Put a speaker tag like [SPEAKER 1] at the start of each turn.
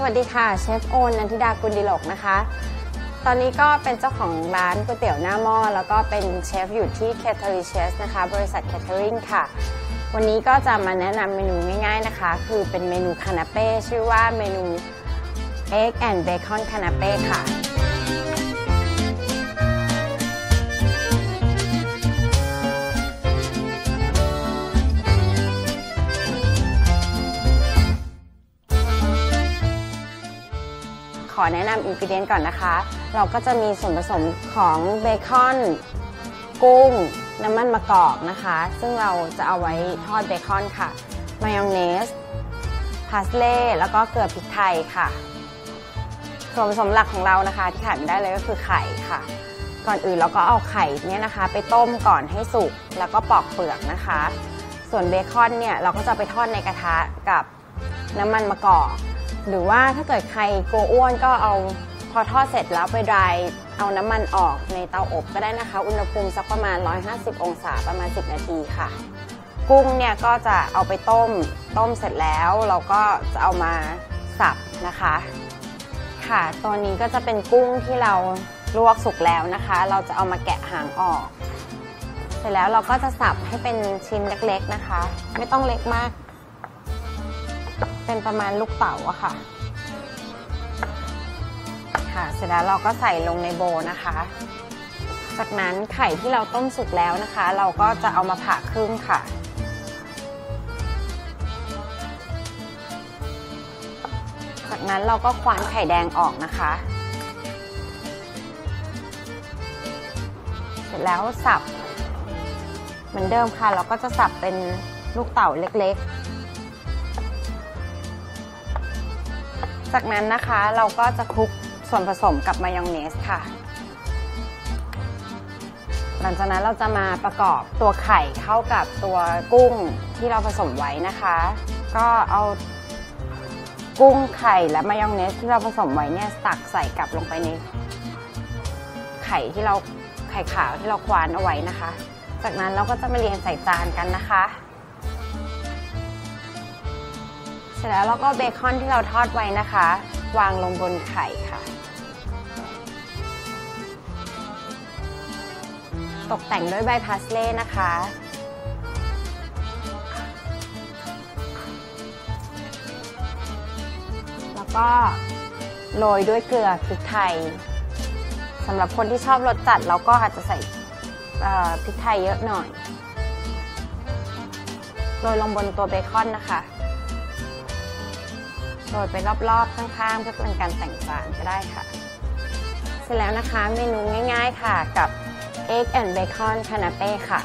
[SPEAKER 1] สวัสดีค่ะเชฟโอนนันทิดากุลดิลกนะคะ ตอนนี้ก็เป็นเจ้าของร้านก๋วยเตี๋ยวหน้าหม้อแล้วก็เป็นเชฟอยู่ที่ c a t e r i c h e s นะคะ บริษัท Catering ค่ะ วันนี้ก็จะมาแนะนำเมนูง่ายๆนะคะ คือเป็นเมนูคานาเป้ชื่อว่าเมนู Egg and Bacon Canape ค่ะ อแนะนำอินกิเดียนก่อนนะคะ เราก็จะมีส่วนผสมของเบคอน กุ้ง น้ำมันมะกอกนะคะ ซึ่งเราจะเอาไว้ทอดเบคอนค่ะ มายองเนส พาสเล่ แล้วก็เกลือพริกไทยค่ะ ส่วนผสมหลักของเรานะคะ ที่ขาดไม่ได้เลยก็คือไข่ค่ะ ก่อนอื่นเราก็เอาไข่เนี่ยนะคะ ไปต้มก่อนให้สุก แล้วก็ปอกเปลือกนะคะ ส่วนเบคอนเนี่ยเราก็จะไปทอดในกระทะกับน้ำมันมะกอก หรือว่าถ้าเกิดใครกลัวอ้วนก็เอาพอทอดเสร็จแล้วไปดรายเอาน้ำมันออกในเตาอบก็ได้นะคะ อุณหภูมิสักประมาณ 150 องศาประมาณ 10 นาทีค่ะ กุ้งเนี่ยก็จะเอาไปต้มต้มเสร็จแล้ว เราก็จะเอามาสับนะคะ ค่ะตัวนี้ก็จะเป็นกุ้งที่เราลวกสุกแล้วนะคะ เราจะเอามาแกะหางออก เสร็จแล้วเราก็จะสับให้เป็นชิ้นเล็กๆนะคะ ไม่ต้องเล็กมาก เป็นประมาณลูกเต๋าอะค่ะ ค่ะ เสร็จแล้วเราก็ใส่ลงในโบนะคะ จากนั้นไข่ที่เราต้มสุกแล้วนะคะ เราก็จะเอามาผ่าครึ่งค่ะจากนั้นเราก็ควานไข่แดงออกนะคะ เสร็จแล้วสับ เหมือนเดิมค่ะ เราก็จะสับเป็นลูกเต๋าเล็กๆ จากนั้นนะคะเราก็จะคลุกส่วนผสมกับมายองเนสค่ะ หลังจากนั้นเราจะมาประกอบตัวไข่เข้ากับตัวกุ้งที่เราผสมไว้นะคะ ก็เอากุ้งไข่และมายองเนสที่เราผสมไว้เนี่ยตักใส่กลับลงไปในไข่ที่เราไข่ขาวที่เราควานเอาไว้นะคะ จากนั้นเราก็จะมาเรียงใส่จานกันนะคะ เสร็จแล้วเราก็เบคอนที่เราทอดไว้นะคะ วางลงบนไข่ค่ะ ตกแต่งด้วยใบพาสเล่นะคะ แล้วก็โรยด้วยเกลือพริกไทยสำหรับคนที่ชอบรสจัดเราก็อาจจะใส่พริกไทยเยอะหน่อย โรยลงบนตัวเบคอนนะคะ โรยไปรอบๆข้างๆเพื่อเป็นการแต่งจานก็ได้ค่ะ เสร็จแล้วนะคะเมนูง่ายๆค่ะกับ Egg and Bacon Canape ค่ะ